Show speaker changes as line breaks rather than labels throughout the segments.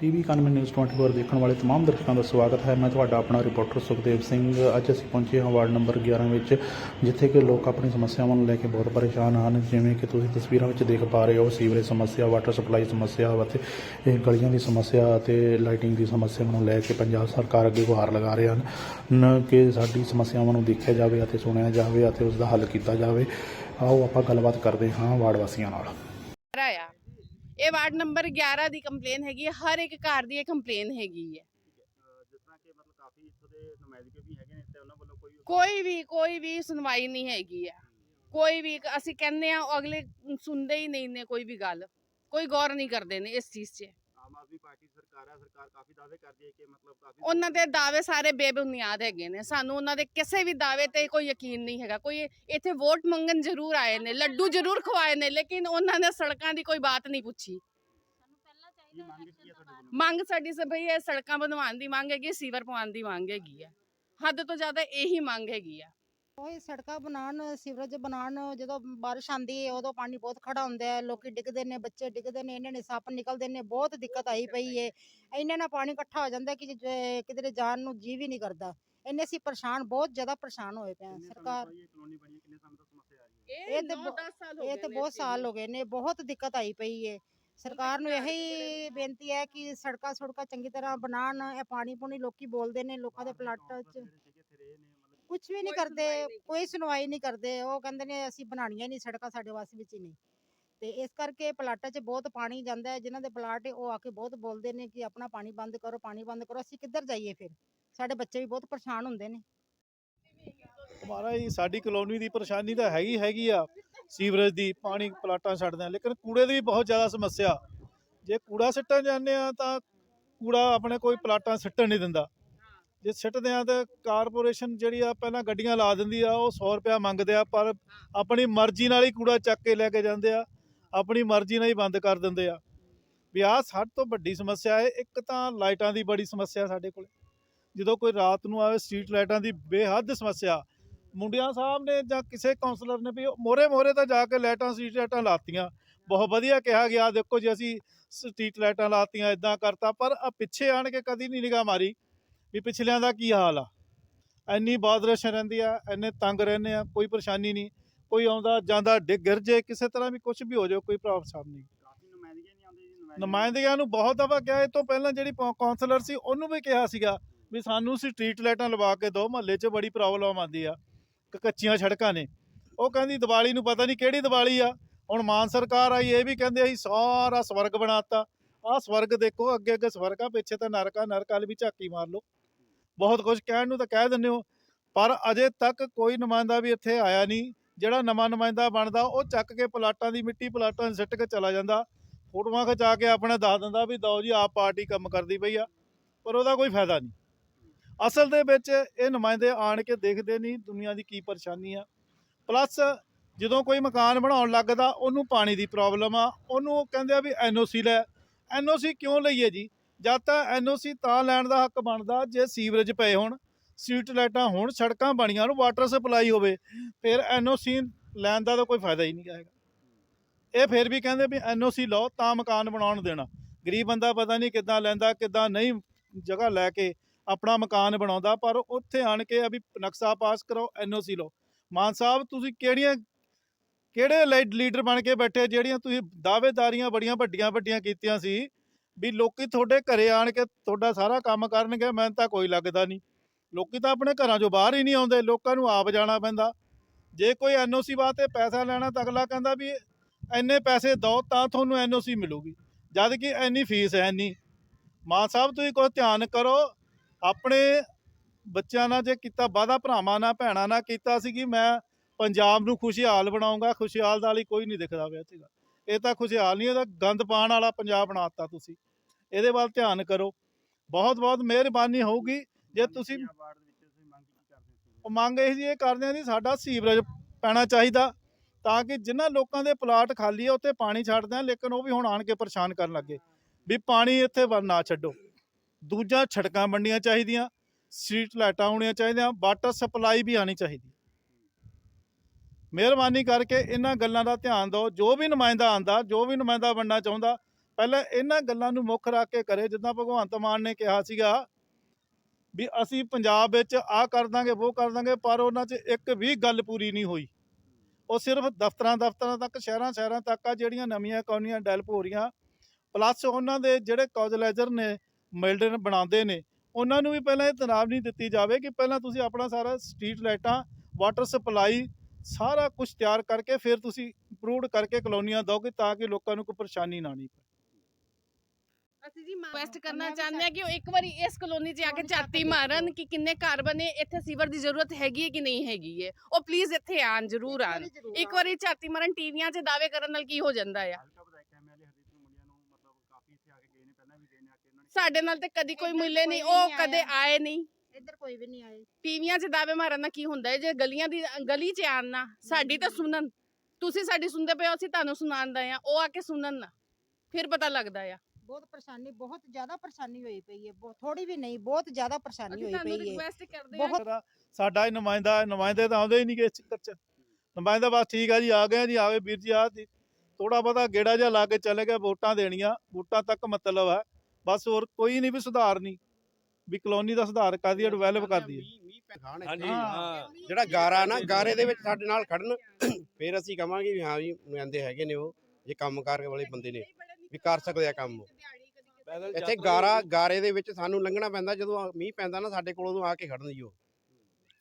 TV ਕਾਨਮੀ news 24 ਦੇਖਣ ਵਾਲੇ तमाम ਦਰਸ਼ਕਾਂ ਦਾ ਸਵਾਗਤ ਹੈ ਮੈਂ ਤੁਹਾਡਾ ਆਪਣਾ ਰਿਪੋਰਟਰ ਸੁਖਦੇਵ ਸਿੰਘ ਅੱਜ ਅਸੀਂ ਪਹੁੰਚੇ ਹਾਂ ਵਾਰਡ ਨੰਬਰ 11 ਵਿੱਚ ਜਿੱਥੇ ਕਿ ਲੋਕ ਆਪਣੀ ਸਮੱਸਿਆਵਾਂ ਨੂੰ ਲੈ ਕੇ ਬਹੁਤ ਪਰੇਸ਼ਾਨ ਹਨ ਜਿਵੇਂ ਕਿ ਤੁਸੀਂ ਤਸਵੀਰਾਂ ਵਿੱਚ ਦੇਖ ਪਾ ਰਹੇ ਹੋ ਸੀਵਰੇਜ ਸਮੱਸਿਆ ਵਾਟਰ ਸਪਲਾਈ ਸਮੱਸਿਆ ਅਤੇ ਇਹ ਗਲੀਆਂ ਦੀ ਸਮੱਸਿਆ ਅਤੇ ਲਾਈਟਿੰਗ ਦੀ ਸਮੱਸਿਆ ਨੂੰ ਲੈ ਕੇ ਪੰਜਾਬ ਸਰਕਾਰ ਅੱਗੇ ਗੁਹਾਰ ਲਗਾ ਰਹੇ ਹਨ ਨ ਕਿ ਸਾਡੀ ਸਮੱਸਿਆਵਾਂ ਨੂੰ ਦੇਖਿਆ ਜਾਵੇ ਅਤੇ ਸੁਣਿਆ ਜਾਵੇ ਅਤੇ ਉਸ ਦਾ ਹੱਲ ਕੀਤਾ ਜਾਵੇ ਆਓ ਆਪਾਂ ਗੱਲਬਾਤ ਕਰਦੇ ਹਾਂ ਵਾਰਡ ਵਾਸੀਆਂ ਨਾਲ
ਆ ਇਹ ਵਾਰਡ ਨੰਬਰ 11 ਦੀ ਕੰਪਲੇਨ ਹੈਗੀ ਹੈ ਹਰ ਇੱਕ ਘਰ ਦੀ ਇਹ ਕੰਪਲੇਨ ਹੈਗੀ ਹੈ।
ਅਹ ਜਿਸ ਤਰ੍ਹਾਂ ਕਿ ਮਤਲਬ ਕਾਫੀ ਇੱਥੋਂ ਦੇ ਨੁਮਾਇੰਦਗੇ ਵੀ ਹੈਗੇ ਨੇ ਤੇ ਉਹਨਾਂ ਵੱਲੋਂ ਕੋਈ
ਕੋਈ ਵੀ ਕੋਈ ਵੀ ਸੁਣਵਾਈ ਨਹੀਂ ਹੈਗੀ ਹੈ। ਕੋਈ ਵੀ ਅਸੀਂ ਕਹਿੰਦੇ ਆ ਅਗਲੇ ਸੁਣਦੇ ਹੀ ਨਹੀਂ ਨੇ ਕੋਈ ਵੀ ਗੱਲ। ਕੋਈ ਗੌਰ ਨਹੀਂ ਕਰਦੇ ਨੇ ਇਸ ਚੀਜ਼ 'ਚ।
ਸਰਕਾਰ ਹੈ ਸਰਕਾਰ ਕਾਫੀ ਦਾਅਵੇ ਕਰਦੀ ਹੈ ਕਿ ਮਤਲਬ ਕਾਫੀ
ਉਹਨਾਂ ਦੇ ਦਾਅਵੇ ਸਾਰੇ ਬੇਬੁਨਿਆਦ ਹੈਗੇ ਨੇ। ਸਾਨੂੰ ਉਹਨਾਂ ਦੇ ਕਿਸੇ ਵੀ ਦਾਅਵੇ ਤੇ ਕੋਈ ਯਕੀਨ ਨਹੀਂ ਹੈਗਾ। ਕੋਈ ਇੱਥੇ ਵੋਟ ਮੰਗਣ ਜ਼ਰੂਰ ਆਏ ਨੇ ਲੱਡੂ ਜ਼ਰੂਰ ਖਵਾਏ ਨੇ ਲੇਕਿਨ ਉਹਨਾਂ ਨੇ ਸੜਕਾਂ ਦੀ ਕੋਈ ਬਾਤ ਨਹੀਂ ਪੁੱਛੀ।
ਕੀ ਮੰਗ ਕੀ ਹੈ ਤੁਹਾਡੇ ਵੱਲੋਂ?
ਮੰਗ ਸਾਡੀ ਸ ਭਈ ਇਹ ਸੜਕਾਂ ਬਣਵਾਉਣ ਦੀ ਮੰਗ ਹੈਗੀ ਸੀਵਰ ਪਵਾਉਣ ਦੀ ਮੰਗ ਹੈਗੀ ਆ ਹੱਦ ਤੋਂ ਜ਼ਿਆਦਾ ਇਹੀ ਮੰਗ ਹੈਗੀ ਆ।
ਉਹੀ ਸੜਕਾਂ ਬਣਾਉਣ ਸੀਵਰੇਜ ਬਣਾਉਣ ਜਦੋਂ ਬਾਰਿਸ਼ ਆਂਦੀ ਹੈ ਉਦੋਂ ਪਾਣੀ ਬਹੁਤ ਖੜਾ ਹੁੰਦਾ ਹੈ ਲੋਕੀ ਡਿੱਗਦੇ ਨੇ ਬੱਚੇ ਡਿੱਗਦੇ ਨੇ ਇਹਨਾਂ ਨੇ ਸੱਪ ਨਿਕਲਦੇ ਨੇ ਬਹੁਤ ਦਿੱਕਤ ਆਈ ਪਈ ਹੈ ਇੰਨੇ ਨਾਲ ਪਾਣੀ ਇਕੱਠਾ ਹੋ ਜਾਂਦਾ ਕਿ ਕਿਧਰੇ ਜਾਣ ਨੂੰ ਜੀ ਵੀ ਨਹੀਂ ਕਰਦਾ। ਇੰਨੇ ਅਸੀਂ ਪਰੇਸ਼ਾਨ ਬਹੁਤ ਜ਼ਿਆਦਾ ਪਰੇਸ਼ਾਨ ਹੋਏ ਪਏ ਹਾਂ ਸਰਕਾਰ
ਇਹ ਕਲੋਨੀ ਬਣੀ ਹੈ, ਕਿੰਨੇ ਸਮੇਂ ਤੋਂ ਸਮੱਸਿਆ ਆ ਰਹੀ ਹੈ?
ਇਹ ਤੇ ਬਹੁ- ਇਹ ਤੇ ਬਹੁਤ ਸਾਲ ਹੋ ਗਏ ਨੇ ਬਹੁਤ ਦਿੱਕਤ ਆਈ ਪਈ ਹੈ ਸਰਕਾਰ ਨੂੰ ਇਹੀ ਬੇਨਤੀ ਹੈ ਕਿ ਸੜਕਾਂ ਸੁੜਕਾਂ ਚੰਗੀ ਤਰ੍ਹਾਂ ਬਣਾਉਣ ਇਹ ਪਾਣੀ ਪੂਣੀ ਲੋਕੀ ਬੋਲਦੇ ਨੇ ਲੋਕਾਂ ਦੇ ਪਲਾਟਾਂ 'ਚ
ਜਿਹੜੇ ਸੀਗੇ ਇੱਥੇ ਰਹੇ ਨੇ ਮਤਲਬ
ਕੁਝ ਵੀ ਨਹੀਂ ਕਰਦੇ। ਕੋਈ ਸੁਣਵਾਈ ਨਹੀਂ ਕਰਦੇ ਉਹ ਕਹਿੰਦੇ ਨੇ ਅਸੀਂ ਬਣਾਉਣੀਆਂ ਨਹੀਂ ਸੜਕਾਂ ਸਾਡੇ ਵਾਸ ਵਿੱਚ ਹੀ ਨਹੀਂ। ਤੇ ਇਸ ਕਰਕੇ ਪਲਾਟਾਂ 'ਚ ਬਹੁਤ ਪਾਣੀ ਜਾਂਦਾ ਹੈ ਜਿਨ੍ਹਾਂ ਦੇ ਪਲਾਟ ਹੈ ਉਹ ਆ ਕੇ ਬਹੁਤ ਬੋਲਦੇ ਨੇ ਕਿ ਆਪਣਾ ਪਾਣੀ ਬੰਦ ਕਰੋ ਪਾਣੀ ਬੰਦ ਕਰੋ ਅਸੀਂ ਕਿੱਧਰ ਜਾਈਏ ਫਿਰ? ਸਾਡੇ ਬੱਚੇ ਵੀ ਬਹੁਤ ਪਰੇਸ਼ਾਨ ਹੁੰਦੇ ਨੇ।
ਮਹਾਰਾਜ ਸਾਡੀ ਕਲੋਨੀ ਦੀ ਪਰੇਸ਼ਾਨੀ ਤਾਂ ਹੈਗੀ ਹੈਗੀ ਆ ਸੀਵਰੇਜ ਦੀ ਪਾਣੀ ਪਲਾਟਾਂ ਛੱਡਦੇ ਆ ਲੇਕਿਨ ਕੂੜੇ ਦੀ ਵੀ ਬਹੁਤ ਜ਼ਿਆਦਾ ਸਮੱਸਿਆ। ਜੇ ਕੂੜਾ ਸਿੱਟਣ ਜਾਂਦੇ ਆ ਤਾਂ ਕੂੜਾ ਆਪਣੇ ਕੋਈ ਪਲਾਟਾਂ ਸਿੱਟਣ ਨਹੀਂ ਦਿੰਦਾ। ਜੇ ਸਿੱਟਦੇ ਆ ਤਾਂ ਕਾਰਪੋਰੇਸ਼ਨ ਜਿਹੜੀ ਆ ਪਹਿਲਾਂ ਗੱਡੀਆਂ ਲਾ ਦਿੰਦੀ ਆ, ਉਹ 100 ਰੁਪਇਆ ਮੰਗਦੇ ਆ, ਪਰ ਆਪਣੀ ਮਰਜ਼ੀ ਨਾਲ ਹੀ ਕੂੜਾ ਚੱਕ ਕੇ ਲੈ ਕੇ ਜਾਂਦੇ ਆ, ਆਪਣੀ ਮਰਜ਼ੀ ਨਾਲ ਹੀ ਬੰਦ ਕਰ ਦਿੰਦੇ ਆ। ਵੀ ਆਹ ਸਭ ਤੋਂ ਵੱਡੀ ਸਮੱਸਿਆ ਹੈ ਇੱਕ ਤਾਂ ਲਾਈਟਾਂ ਦੀ ਬੜੀ ਸਮੱਸਿਆ ਸਾਡੇ ਕੋਲ। ਜਦੋਂ ਕੋਈ ਰਾਤ ਨੂੰ ਆਵੇ, ਸਟਰੀਟ ਲਾਈਟਾਂ ਦੀ ਬੇਹੱਦ ਸਮੱਸਿਆ। ਮੁੰਡਿਆਂ ਸਾਹਿਬ ਨੇ ਜਾਂ ਕਿਸੇ ਕਾਉਂਸਲਰ ਨੇ ਵੀ ਮੋਰੇ ਮੋਰੇ ਤਾਂ ਜਾ ਕੇ ਲਾਈਟਾਂ, ਸਟਰੀਟ ਲਾਈਟਾਂ ਲਾਤੀਆਂ। ਬਹੁਤ ਵਧੀਆ ਕਿਹਾ ਗਿਆ ਦੇਖੋ ਜੀ ਅਸੀਂ ਸਟਰੀਟ ਲਾਈਟਾਂ ਲਾਤੀਆਂ ਇਦਾਂ ਕਰਤਾ, ਪਰ ਆ ਪਿੱਛੇ ਆਣ ਕੇ ਕਦੀ ਨਹੀਂ ਨਿਗਾਹ ਮਾਰੀ। ਵੀ ਪਿਛਲਿਆਂ ਦਾ ਕੀ ਹਾਲ ਆ? ਇੰਨੀ ਬਾਦਰਸ਼ ਰਹਿੰਦੀ ਆ ਇੰਨੇ ਤੰਗ ਰਹਿੰਦੇ ਆ ਕੋਈ ਪਰੇਸ਼ਾਨੀ ਨਹੀਂ ਕੋਈ ਆਉਂਦਾ ਜਾਂਦਾ ਡਿੱਗ ਗਿਰ ਜੇ ਕਿਸੇ ਤਰ੍ਹਾਂ ਵੀ ਕੁਝ ਵੀ ਹੋ ਜਾਏ ਕੋਈ ਪ੍ਰੋਬਲਮ
ਨੁਮਾਇੰਦਗੇ ਨਹੀਂ।
ਨੁਮਾਇੰਦਿਆਂ ਨੂੰ ਬਹੁਤ ਦਫਾ ਕਿਹਾ ਇਹ ਤੋਂ ਪਹਿਲਾਂ ਜਿਹੜੀ ਕਾਉਂਸਲਰ ਸੀ ਉਹਨੂੰ ਵੀ ਕਿਹਾ ਸੀਗਾ ਵੀ ਸਾਨੂੰ ਸਟਰੀਟ ਲਾਈਟਾਂ ਲਵਾ ਕੇ ਦਿਓ ਮਹੱਲੇ 'ਚ ਬੜੀ ਪ੍ਰੋਬਲਮ ਆਉਂਦੀ ਆ ਕੱਚੀਆਂ ਸੜਕਾਂ ਨੇ। ਉਹ ਕਹਿੰਦੀ ਦੀਵਾਲੀ ਨੂੰ ਪਤਾ ਨਹੀਂ ਕਿਹੜੀ ਦੀਵਾਲੀ ਆ। ਹੁਣ ਮਾਨ ਸਰਕਾਰ ਆਈ ਇਹ ਵੀ ਕਹਿੰਦੇ ਅਸੀਂ ਸਾਰਾ ਸਵਰਗ ਬਣਾਤਾ। ਆਹ ਸਵਰਗ ਦੇਖੋ ਅੱਗੇ ਅੱਗੇ ਸਵਰਗ ਆ ਪਿੱਛੇ ਤਾਂ ਨਰਕ ਆ ਨਰਕ ਵਾਲ ਵੀ ਝਾਕੀ ਮਾਰ ਲਓ। ਬਹੁਤ ਕੁਝ ਕਹਿਣ ਨੂੰ ਤਾਂ ਕਹਿ ਦਿੰਦੇ ਹੋ, ਪਰ ਅਜੇ ਤੱਕ ਕੋਈ ਨੁਮਾਇੰਦਾ ਵੀ ਇੱਥੇ ਆਇਆ ਨਹੀਂ। ਜਿਹੜਾ ਨਵਾਂ ਨੁਮਾਇੰਦਾ ਬਣਦਾ, ਉਹ ਚੱਕ ਕੇ ਪਲਾਟਾਂ ਦੀ ਮਿੱਟੀ, ਪਲਾਟਾਂ ਸਿੱਟ ਕੇ ਚਲਾ ਜਾਂਦਾ। ਫੋਟੋਆਂ ਖਿਚਾ ਕੇ ਆਪਣੇ ਦੱਸ ਦਿੰਦਾ ਵੀ ਦਓ ਜੀ, ਆਪ ਪਾਰਟੀ ਕੰਮ ਕਰਦੀ ਪਈ ਆ, ਪਰ ਉਹਦਾ ਕੋਈ ਫਾਇਦਾ ਨਹੀਂ। ਅਸਲ ਦੇ ਵਿੱਚ ਇਹ ਨੁਮਾਇੰਦੇ ਆਣ ਕੇ ਦੇਖਦੇ ਨਹੀਂ, ਦੁਨੀਆ ਦੀ ਕੀ ਪਰੇਸ਼ਾਨੀ ਆ। ਪਲੱਸ ਜਦੋਂ ਕੋਈ ਮਕਾਨ ਬਣਾਉਣ ਲੱਗਦਾ, ਉਹਨੂੰ ਪਾਣੀ ਦੀ ਪ੍ਰੋਬਲਮ ਆ, ਉਹਨੂੰ ਕਹਿੰਦੇ ਆ ਵੀ ਐਨਓਸੀ ਲੈ। ਐਨਓਸੀ ਕਿਉਂ ਲਈਏ ਜੀ? ਜਦ ਤਾਂ ਐਨਓਸੀ ਤਾਂ ਲੈਣ ਦਾ ਹੱਕ ਬਣਦਾ ਜੇ ਸੀਵਰੇਜ ਪਏ ਹੋਣ, ਸਟਰੀਟ ਲਾਈਟਾਂ ਹੋਣ, ਸੜਕਾਂ ਬਣੀਆਂ ਹੋਣ, ਵਾਟਰ ਸਪਲਾਈ ਹੋਵੇ, ਫਿਰ ਐਨਓਸੀ ਲੈਣ ਦਾ ਤਾਂ ਕੋਈ ਫਾਇਦਾ ਹੀ ਨਹੀਂ ਹੈਗਾ। ਇਹ ਫਿਰ ਵੀ ਕਹਿੰਦੇ ਵੀ ਐਨਓਸੀ ਲਓ, ਤਾਂ ਮਕਾਨ ਬਣਾਉਣ ਦੇਣਾ। ਗਰੀਬ ਬੰਦਾ ਪਤਾ ਨਹੀਂ ਕਿੱਦਾਂ ਲੈਂਦਾ, ਕਿੱਦਾਂ ਨਹੀਂ ਜਗ੍ਹਾ ਲੈ ਕੇ ਆਪਣਾ ਮਕਾਨ ਬਣਾਉਂਦਾ, ਪਰ ਉੱਥੇ ਆਣ ਕੇ ਆ ਵੀ ਨਕਸ਼ਾ ਪਾਸ ਕਰੋ, ਐਨਓਸੀ ਲਓ। ਮਾਨ ਸਾਹਿਬ, ਤੁਸੀਂ ਕਿਹੜੀਆਂ, ਕਿਹੜੇ ਲੀ- ਲੀਡਰ ਬਣ ਕੇ ਬੈਠੇ, ਜਿਹੜੀਆਂ ਤੁਸੀਂ ਦਾਅਵੇਦਾਰੀਆਂ ਬੜੀਆਂ ਵੱਡੀਆਂ ਵੱਡੀਆਂ ਕੀਤੀਆਂ ਸੀ ਵੀ ਲੋਕੀ ਤੁਹਾਡੇ ਘਰੇ ਆਣ ਕੇ ਤੁਹਾਡਾ ਸਾਰਾ ਕੰਮ ਕਰਨਗੇ, ਮੈਨੂੰ ਤਾਂ ਕੋਈ ਲੱਗਦਾ ਨਹੀਂ। ਲੋਕੀ ਤਾਂ ਆਪਣੇ ਘਰਾਂ ਚੋਂ ਬਾਹਰ ਹੀ ਨਹੀਂ ਆਉਂਦੇ, ਲੋਕਾਂ ਨੂੰ ਆਪ ਜਾਣਾ ਪੈਂਦਾ। ਜੇ ਕੋਈ ਐਨਓਸੀ ਵਾਸਤੇ ਪੈਸਾ ਲੈਣਾ ਤਾਂ ਅਗਲਾ ਕਹਿੰਦਾ ਵੀ ਇੰਨੇ ਪੈਸੇ ਦਿਓ ਤਾਂ ਤੁਹਾਨੂੰ ਐਨਓਸੀ ਮਿਲੂਗੀ। ਜਦ ਕਿ ਇੰਨੀ ਫੀਸ ਹੈ ਨਹੀਂ। ਮਾਨ ਸਾਹਿਬ, ਤੁਸੀਂ ਕੋਈ ਧਿਆਨ ਕਰੋ, ਆਪਣੇ ਬੱਚਿਆਂ ਨਾਲ ਜੇ ਕੀਤਾ, ਵਾਦਾ ਭਰਾਵਾਂ ਨਾਲ, ਭੈਣਾਂ ਨਾਲ ਕੀਤਾ ਸੀ ਕਿ ਮੈਂ ਪੰਜਾਬ ਨੂੰ ਖੁਸ਼ਹਾਲ ਬਣਾਉਂਗਾ, ਖੁਸ਼ਹਾਲ ਦਾ ਲਈ ਕੋਈ ਨਹੀਂ ਦਿਖਦਾ ਪਿਆ ਸੀਗਾ ਇਹ ਤਾਂ ਖੁਸ਼ਹਾਲ ਨਹੀਂ ਇਹਦਾ ਗੰਦ ਪਾਣ ਵਾਲਾ ਪੰਜਾਬ ਬਣਾਤਾ ਤੁਸੀਂ। ਇਹਦੇ ਵੱਲ ਧਿਆਨ ਕਰੋ। ਬਹੁਤ ਬਹੁਤ ਮਿਹਰਬਾਨੀ ਹੋਊਗੀ। ਜੇ ਤੁਸੀਂ ਉਹ ਮੰਗ ਇਹ ਜੀ ਇਹ ਕਰਦੇ ਆ ਜੀ ਸਾਡਾ ਸੀਵਰੇਜ ਪੈਣਾ ਚਾਹੀਦਾ ਤਾਂ ਕਿ ਜਿਨ੍ਹਾਂ ਲੋਕਾਂ ਦੇ ਪਲਾਟ ਖਾਲੀ ਆ ਉੱਥੇ ਪਾਣੀ ਛੱਡਦੇ ਆ ਲੇਕਿਨ ਉਹ ਵੀ ਹੁਣ ਆਣ ਕੇ ਪਰੇਸ਼ਾਨ ਕਰਨ ਲੱਗੇ। ਵੀ ਪਾਣੀ ਇੱਥੇ ਵੱਲ ਨਾ ਛੱਡੋ। ਦੂਜਾ ਛੜਕਾਂ ਬਣਨੀਆਂ ਚਾਹੀਦੀਆਂ ਸਟਰੀਟ ਲਾਈਟਾਂ ਹੋਣੀਆਂ ਚਾਹੀਦੀਆਂ ਵਾਟਰ ਸਪਲਾਈ ਵੀ ਆਣੀ ਚਾਹੀਦੀ। ਮਿਹਰਬਾਨੀ ਕਰਕੇ ਇਹਨਾਂ ਗੱਲਾਂ ਦਾ ਧਿਆਨ ਦਿਓ, ਜੋ ਵੀ ਨੁਮਾਇੰਦਾ ਆਂਦਾ, ਜੋ ਵੀ ਨੁਮਾਇੰਦਾ ਬਣਨਾ ਚਾਹੁੰਦਾ, ਪਹਿਲਾਂ ਇਹਨਾਂ ਗੱਲਾਂ ਨੂੰ ਮੁੱਖ ਰੱਖ ਕੇ ਕਰੇ, ਜਿੱਦਾਂ ਭਗਵੰਤ ਮਾਨ ਨੇ ਕਿਹਾ ਸੀਗਾ ਵੀ ਅਸੀਂ ਪੰਜਾਬ ਵਿੱਚ ਆ ਕਰ ਦਾਂਗੇ ਉਹ ਕਰ ਦਾਂਗੇ, ਪਰ ਉਹਨਾਂ 'ਚ ਇੱਕ ਵੀ ਗੱਲ ਪੂਰੀ ਨਹੀਂ ਹੋਈ। ਉਹ ਸਿਰਫ ਦਫ਼ਤਰਾਂ ਦਫ਼ਤਰਾਂ ਤੱਕ, ਸ਼ਹਿਰਾਂ ਸ਼ਹਿਰਾਂ ਤੱਕ ਆ ਜਿਹੜੀਆਂ ਨਵੀਆਂ ਕਾਲੋਨੀਆਂ ਡਿਵੈਲਪ ਹੋ ਰਹੀਆਂ, ਪਲੱਸ ਉਹਨਾਂ ਦੇ ਜਿਹੜੇ ਕਾਜਲਾਈਜ਼ਰ ਨੇ ਮਿਲਡਨ ਬਣਾਉਂਦੇ ਨੇ, ਉਹਨਾਂ ਨੂੰ ਵੀ ਪਹਿਲਾਂ ਇਹ ਤਨਾਵ ਨਹੀਂ ਦਿੱਤੀ ਜਾਵੇ ਕਿ ਪਹਿਲਾਂ ਤੁਸੀਂ ਆਪਣਾ ਸਾਰਾ ਸਟਰੀਟ ਲਾਈਟਾਂ, ਵਾਟਰ ਸਪਲਾਈ ਸਾਰਾ ਕੁਝ ਤਿਆਰ ਕਰਕੇ ਫਿਰ ਤੁਸੀਂ ਅਪਰੂਵਡ ਕਰਕੇ ਕਲੋਨੀਆਂ ਦਿਓਗੇ ਤਾਂ ਕਿ ਲੋਕਾਂ ਨੂੰ ਕੋਈ ਪਰੇਸ਼ਾਨੀ ਨਾ ਆਣੀ ਪਏ
ਅਸੀਂ ਜੀ ਰਿਕੁਐਸਟ ਕਰਨਾ ਚਾਹੁੰਦੇ ਆ ਕਿ ਉਹ ਇੱਕ ਵਾਰੀ ਇਸ ਕਲੋਨੀ 'ਚ ਆ ਕੇ ਝਾਤੀ ਮਾਰਨ ਕਿ ਕਿੰਨੇ ਘਰ ਬਣੇ ਇੱਥੇ ਸੀਵਰ ਦੀ ਜ਼ਰੂਰਤ ਹੈਗੀ ਹੈ ਕਿ ਨਹੀਂ ਹੈਗੀ ਹੈ? ਉਹ ਪਲੀਜ਼ ਇੱਥੇ ਆਣ ਜ਼ਰੂਰ ਆਣ ਇੱਕ ਵਾਰੀ ਝਾਤੀ ਮਾਰਨ ਟੀਵੀਆਂ 'ਚ ਦਾਅਵੇ ਕਰਨ ਨਾਲ ਕੀ ਹੋ ਜਾਂਦਾ ਆ? ਸਾਡੇ ਨਾਲ ਤੇ ਕਦੀ ਕੋਈ ਮਿਲੇ ਨਹੀਂ ਉਹ ਕਦੇ ਆਏ ਨਹੀਂ।
ਇੱਧਰ ਕੋਈ ਵੀ ਨਹੀਂ ਆਏ।
ਟੀਵੀਆਂ 'ਚ ਦਾਅਵੇ ਮਾਰਨ ਨਾਲ ਕੀ ਹੁੰਦਾ ਹੈ? ਜੇ ਗਲੀਆਂ ਦੀ ਗਲੀ 'ਚ ਆਣ ਨਾ ਸਾਡੀ ਤਾਂ ਸੁਣਨ। ਤੁਸੀਂ ਸਾਡੀ ਸੁਣਦੇ ਪਏ ਹੋ ਅਸੀਂ ਤੁਹਾਨੂੰ ਸੁਣਾਉਂਦਾ ਆ ਉਹ ਆ ਕੇ ਸੁਣਨ ਨਾ। ਫਿਰ ਪਤਾ ਲੱਗਦਾ ਆ।
ਬਹੁਤ ਪਰੇਸ਼ਾਨੀ ਬਹੁਤ ਜ਼ਿਆਦਾ ਪਰੇਸ਼ਾਨੀ ਹੋਈ ਪਈ ਹੈ। ਥੋੜੀ ਵੀ ਨਹੀਂ ਬਹੁਤ ਜ਼ਿਆਦਾ ਪਰੇਸ਼ਾਨੀ
ਅਸੀਂ
ਹੋਈ
ਤੁਹਾਨੂੰ
ਪਈ ਹੈ।
ਰਿਕੁਐਸਟ ਕਰਦੇ ਆ
ਬਹੁਤ
ਸਾਡਾ ਹੀ ਨੁਮਾਇੰਦਾ ਨੁਮਾਇੰਦੇ ਤਾਂ ਆਉਂਦੇ ਹੀ ਨਹੀਂ ਇਸ ਚੱਕਰ 'ਚ। ਨੁਮਾਇੰਦਾ ਬਸ ਠੀਕ ਆ ਜੀ ਆ ਗਏ ਆ ਜੀ ਆ ਗਏ ਵੀਰ ਜੀ ਆ ਜੀ। ਥੋੜਾ ਬਹੁਤਾ ਗੇੜਾ ਜਿਹਾ ਲਾ ਕੇ ਚਲੇ ਗਏ ਵੋਟਾਂ ਦੇਣੀਆਂ। ਵੋਟਾਂ ਤੱਕ ਮਤਲਬ ਹੈ। ਬਸ ਹੋਰ ਕੋਈ ਨਹੀਂ ਵੀ ਸੁਧਾਰ ਨਹੀਂ। ਵੀ ਕਲੋਨੀ ਦਾ ਸੁਧਾਰ ਕਰਦੀ ਹੈ ਡਿਵੈਲਪ ਕਰਦੀ ਹੈ
ਹਾਂਜੀ
ਹਾਂ।
ਜਿਹੜਾ ਗਾਰਾ ਨਾ ਗਾਰੇ ਦੇ ਵਿੱਚ ਸਾਡੇ ਨਾਲ ਖੜਨ ਫਿਰ ਅਸੀਂ ਕਵਾਂਗੇ ਵੀ ਹਾਂ ਵੀ ਨੁਮਾਇੰਦੇ ਹੈਗੇ ਨੇ ਉਹ ਜੇ ਕੰਮ ਕਾਰ ਵਾਲੇ ਬੰਦੇ ਨੇ ਵੀ ਕਰ ਸਕਦੇ ਆ ਕੰਮ ਇੱਥੇ ਗਾਰਾ ਗਾਰੇ ਦੇ ਵਿੱਚ ਸਾਨੂੰ ਲੰਘਣਾ ਪੈਂਦਾ ਜਦੋਂ ਮੀਂਹ ਪੈਂਦਾ ਨਾ ਸਾਡੇ ਕੋਲ ਉਦੋਂ ਆ ਕੇ ਖੜਨ ਜੀ ਉਹ।